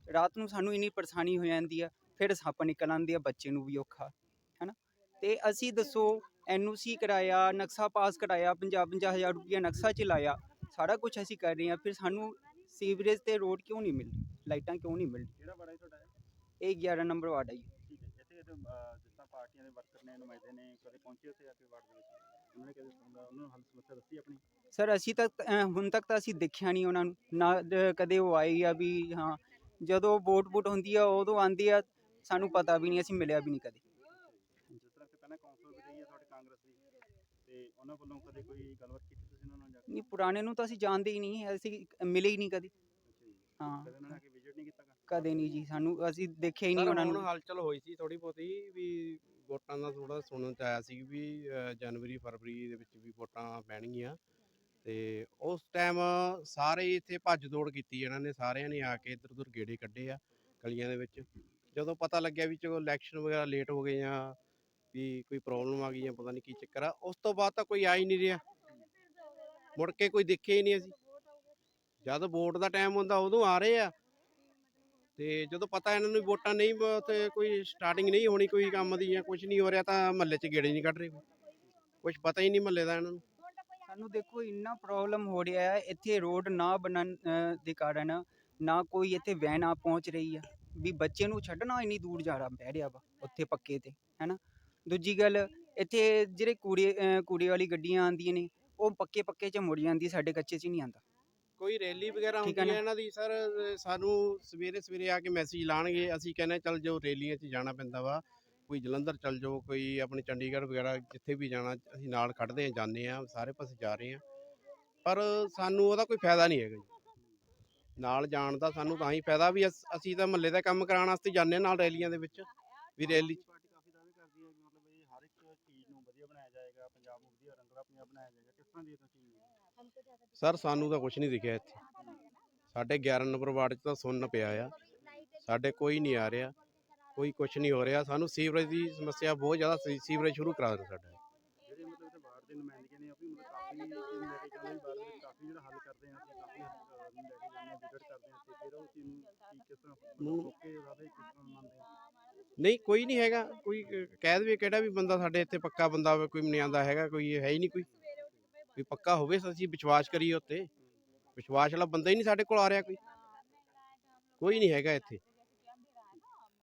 ਰਾਤ ਨੂੰ ਸਾਨੂੰ ਇੰਨੀ ਪਰੇਸ਼ਾਨੀ ਹੋ ਜਾਂਦੀ ਆ, ਫਿਰ ਸੱਪ ਨਿਕਲ ਆਉਂਦੇ ਆ, ਬੱਚੇ ਨੂੰ ਵੀ ਔਖਾ ਹੈਨਾ ਤੇ ਅਸੀਂ ਦੱਸੋ ਐਨਓਸੀ ਕਰਾਇਆ, ਨਕਸ਼ਾ ਪਾਸ ਕਰਾਇਆ 50 50 ਹਜ਼ਾਰ ਰੁਪਇਆ ਨਕਸ਼ਾ ਚਲਾਇਆ। ਸਾਰਾ ਕੁਝ ਅਸੀਂ ਕਰ ਰਹੇ ਹਾਂ ਫਿਰ ਸਾਨੂੰ ਸੀਵਰੇਜ ਤੇ ਰੋਡ ਕਿਉਂ ਨਹੀਂ ਮਿਲ ਰਹੀ ਲਾਈਟਾਂ ਕਿਉਂ ਨਹੀਂ ਮਿਲ
ਕਿਹੜਾ ਬੜਾ ਤੁਹਾਡਾ
ਇਹ? 11 ਨੰਬਰ ਵਾਰਡ ਹੈ ਜੀ।
ਠੀਕ ਹੈ ਇੱਥੇ ਇੱਥੇ ਜਿਸ ਤਰ੍ਹਾਂ ਪਾਰਟੀਆਂ ਦੇ ਵਰਕਰ ਨੇ ਨੁਮਾਇੰਦੇ ਨੇ ਕਦੇ ਪਹੁੰਚੇ ਉੱਥੇ ਆ ਕੇ ਵਾਰਡ ਦੇ ਵਿੱਚ? ਉਹਨਾਂ ਨੇ ਕਦੇ ਸੁਣਦਾ ਉਹਨਾਂ ਨੂੰ ਹੱਲ ਸਮੱਸਿਆ ਦੱਸੀ ਆਪਣੀ?
ਸਰ ਅਸੀਂ ਤਾਂ ਅਹ, ਹੁਣ ਤੱਕ ਤਾਂ ਅਸੀਂ ਦੇਖਿਆ ਨਹੀਂ ਉਹਨਾਂ ਨੂੰ। ਨਾ ਦ- ਕਦੇ ਉਹ ਆਏ ਆ ਵੀ ਹਾਂ ਜਦੋਂ ਵੋਟ ਵੋਟ ਹੁੰਦੀ ਆ ਉਦੋਂ ਆਉਂਦੇ ਆ ਸਾਨੂੰ ਪਤਾ ਵੀ ਨਹੀਂ ਅਸੀਂ ਮਿਲਿਆ ਵੀ ਨਹੀਂ ਕਦੇ।
ਜਿਸ ਤਰ੍ਹਾਂ ਕਿ ਪਹਿਲਾਂ ਕੌਂਸਲਰ ਵੀ ਰਹੀ ਹੈ ਤੁਹਾਡੇ ਕਾਂਗਰਸ ਦੀ ਤੇ ਉਹਨਾਂ ਵੱਲੋਂ ਕਦੇ ਕੋਈ ਗੱਲਬਾਤ
ਨਹੀਂ ਪੁਰਾਣੇ ਨੂੰ ਤਾਂ ਅਸੀਂ ਜਾਣਦੇ ਹੀ ਨਹੀਂ ਅਸੀਂ ਮਿਲੇ ਹੀ ਨਹੀਂ ਕਦੇ।
ਜੀ।
ਹਾਂ।
ਕਦੇ ਉਹਨਾਂ ਨੇ ਆ ਕੇ ਵਿਜ਼ਿਟ ਨਹੀਂ ਕੀਤਾ ਗਾ?
ਕਦੇ ਨਹੀਂ ਜੀ ਸਾਨੂੰ ਅਸੀਂ ਦੇਖਿਆ ਹੀ ਨਹੀਂ ਉਹਨਾਂ ਨੂੰ।
ਹਲਚਲ ਹੋਈ ਸੀ ਥੋੜੀ ਬਹੁਤੀ ਵੀ ਵੋਟਾਂ ਦਾ ਥੋੜਾ ਸੁਣਨ ਚ ਆਇਆ ਸੀ ਵੀ ਜਨਵਰੀ ਫਰਵਰੀ ਦੇ ਵਿੱਚ ਵੀ ਵੋਟਾਂ ਪੈਣਗੀਆਂ। ਤੇ ਉਸ ਟਾਈਮ ਸਾਰੇ ਇੱਥੇ ਭੱਜ ਦੌੜ ਕੀਤੀ ਇਹਨਾਂ ਨੇ ਸਾਰਿਆਂ ਨੇ ਆ ਕੇ ਇੱਧਰ ਉੱਧਰ ਗੇੜੇ ਕੱਢੇ ਆ ਗਲੀਆਂ ਦੇ ਵਿੱਚ। ਜਦੋਂ ਪਤਾ ਲੱਗਿਆ ਵੀ ਚਲੋ ਇਲੈਕਸ਼ਨ ਵਗੈਰਾ ਲੇਟ ਹੋ ਗਏ ਆ ਵੀ ਕੋਈ ਪ੍ਰੋਬਲਮ ਆ ਗਈ ਆ ਪਤਾ ਨਹੀਂ ਕੀ ਚੱਕਰ ਆ ਉਸ ਤੋਂ ਬਾਅਦ ਤਾਂ ਕੋਈ ਆ ਹੀ ਨਹੀਂ ਰਿਹਾ। ਮੁੜ ਕੇ ਕੋਈ ਦੇਖਿਆ ਹੀ ਨਹੀਂ ਅਸੀਂ। ਜਦ ਵੋਟ ਦਾ ਟਾਈਮ ਹੁੰਦਾ ਉਦੋਂ ਆ ਰਹੇ ਆ। ਤੇ ਜਦੋਂ ਪਤਾ ਇਹਨਾਂ ਨੂੰ ਵੋਟਾਂ ਨਹੀਂ ਤੇ ਕੋਈ ਸਟਾਰਟਿੰਗ ਨਹੀਂ ਹੋਣੀ ਕੋਈ ਕੰਮ ਦੀ ਜਾਂ ਕੁਝ ਨਹੀਂ ਹੋ ਰਿਹਾ ਤਾਂ ਮਹੱਲੇ 'ਚ ਗੇੜੇ ਨਹੀਂ ਕੱਢ ਰਹੇ ਕੁਝ ਪਤਾ ਹੀ ਨਹੀਂ ਮਹੱਲੇ ਦਾ ਇਹਨਾਂ ਨੂੰ।
ਸਾਨੂੰ ਦੇਖੋ ਇੰਨਾ ਪ੍ਰੋਬਲਮ ਹੋ ਰਿਹਾ ਹੈ, ਇੱਥੇ ਰੋਡ ਨਾ ਬਣਨ ਦੇ ਕਾਰਨ ਨਾ ਕੋਈ ਇੱਥੇ ਵੈਨ ਆ ਪਹੁੰਚ ਰਹੀ ਆ। ਵੀ ਬੱਚੇ ਨੂੰ ਛੱਡਣਾ ਇੰਨੀ ਦੂਰ ਜਾਣਾ ਪੈ ਰਿਹਾ ਵਾ ਉੱਥੇ ਪੱਕੇ ਤੇ, ਹੈਨਾ। ਦੂਜੀ ਗੱਲ, ਇੱਥੇ ਜਿਹੜੇ ਕੂੜੇ ਕੂੜੇ ਵਾਲੀ ਗੱਡੀਆਂ ਆਉਂਦੀਆਂ ਨੇ ਉਹ ਪੱਕੇ ਪੱਕੇ ਚ ਮੁੜ ਜਾਂਦੀ ਸਾਡੇ ਕੱਚੇ ਚ ਨਹੀਂ ਆਉਂਦਾ।
ਕੋਈ ਰੈਲੀ ਵਗੈਰਾ
ਠੀਕ
ਹੁੰਦੀ
ਹੈ
ਹੈ
ਨਾ?
ਇਹਨਾਂ ਦੀ? ਸਰ ਸਾਨੂੰ ਸਵੇਰੇ ਸਵੇਰੇ ਆ ਕੇ ਮੈਸੇਜ ਲਾਣਗੇ ਅਸੀਂ ਕਹਿੰਦੇ ਚੱਲ ਜੋ ਰੈਲੀਆਂ 'ਚ ਜਾਣਾ ਪੈਂਦਾ ਵਾ। ਕੋਈ ਜਲੰਧਰ ਚੱਲ ਜਾਓ ਕੋਈ ਆਪਣੇ ਚੰਡੀਗੜ੍ਹ ਵਗੈਰਾ ਜਿੱਥੇ ਵੀ ਜਾਣਾ ਅਸੀਂ ਨਾਲ ਖੜਦੇ ਆ ਜਾਂਦੇ ਆ ਸਾਰੇ ਪਾਸੇ ਜਾ ਰਹੇ ਆ ਪਰ ਸਾਨੂੰ ਉਹਦਾ ਕੋਈ ਫਾਇਦਾ ਨਹੀਂ ਹੈਗਾ ਜੀ। ਨਾਲ ਜਾਣ ਦਾ ਸਾਨੂੰ ਤਾਂ ਹੀ ਫਾਇਦਾ ਵੀ ਅਸ- ਅਸੀਂ ਤਾਂ ਮਹੱਲੇ ਦਾ ਕੰਮ ਕਰਾਉਣ ਵਾਸਤੇ ਜਾਂਦੇ ਹਾਂ ਨਾਲ ਰੈਲੀਆਂ ਦੇ ਵਿੱਚ ਵੀ ਰੈਲੀ 'ਚ
ਪਾਰਟੀ ਕਾਫੀ ਦਾਅਵੇ ਕਰਦੀ ਹੈ ਕਿ ਮਤਲਬ ਇਹ ਹਰ ਇੱਕ ਚੀਜ਼ ਨੂੰ ਵਧੀਆ ਬਣਾਇਆ ਜਾਏਗਾ ਪੰਜਾਬ ਨੂੰ ਵਧੀਆ ਰੰਗਲਾ ਪੰਜਾਬ ਬਣਾਇਆ ਜਾਏਗਾ ਕਿਸ ਤਰ੍ਹਾਂ ਦੀ ਇਹ ਤਾਂ ਚੀਜ਼ ਹੈ
ਸਰ ਸਾਨੂੰ ਤਾਂ ਕੁਝ ਨਹੀਂ ਦਿਖਿਆ ਇੱਥੇ। ਸਾਡੇ 11 ਨੰਬਰ ਵਾਰਡ 'ਚ ਤਾਂ ਸੁੰਨ ਪਿਆ ਆ। ਸਾਡੇ ਕੋਈ ਨਹੀਂ ਆ ਰਿਹਾ ਕੋਈ ਕੁਝ ਨਹੀਂ ਹੋ ਰਿਹਾ। ਸਾਨੂੰ ਸੀਵਰੇਜ ਦੀ ਸਮੱਸਿਆ ਬਹੁਤ ਜ਼ਿਆਦਾ ਸੀ ਸੀਵਰੇਜ ਸ਼ੁਰੂ ਕਰਾ ਦੇਣਾ ਸਾਡਾ।
ਜਿਹੜੇ ਮਤਲਬ ਤੇ ਵਾਰਡ ਦੇ ਨੁਮਾਇੰਦਗੇ ਨੇ ਉਹ ਵੀ ਮਤਲਬ ਕਾਫੀ ਚੀਜ਼ ਲੈ ਕੇ ਜਾਂਦੇ ਨੇ ਬਾਅਦ ਵਿੱਚ ਕਾਫੀ ਜਿਹੜਾ ਹੱਲ ਕਰਦੇ ਆ ਅਸੀਂ ਕਾਫੀ ਅਹ, ਨੂੰ ਲੈ ਕੇ ਜਾਂਦੇ ਆ ਵਿਜ਼ਿਟ ਕਰਦੇ ਆ ਤੇ ਫਿਰ ਉਹ ਚੀਜ਼ ਨੂੰ ਕੀ ਕਿਸ ਤਰ੍ਹਾਂ ਮਤਲਬ ਓਕੇ ਵਾਦੇ ਕਿਸ ਤਰ੍ਹਾਂ ਮੰਨਦੇ ਆ?
ਨਹੀਂ ਕੋਈ ਨਹੀਂ ਹੈਗਾ। ਕੋਈ ਕਹਿ ਦੇਵੇ ਕਿਹੜਾ ਵੀ ਬੰਦਾ ਸਾਡੇ ਇੱਥੇ ਪੱਕਾ ਬੰਦਾ ਹੋਵੇ ਕੋਈ ਨਹੀਂ ਹੈਗਾ ਕੋਈ ਹੈ ਹੀ ਨਹੀਂ ਕੋਈ। ਵੀ ਪੱਕਾ ਹੋਵੇ ਅਸੀਂ ਵਿਸ਼ਵਾਸ ਕਰੀਏ ਉੱਤੇ। ਵਿਸ਼ਵਾਸ ਵਾਲਾ ਬੰਦਾ ਹੀ ਨਹੀਂ ਸਾਡੇ ਕੋਲ ਆ ਰਿਹਾ ਕੋਈ। ਕੋਈ ਨਹੀਂ ਹੈਗਾ ਇੱਥੇ।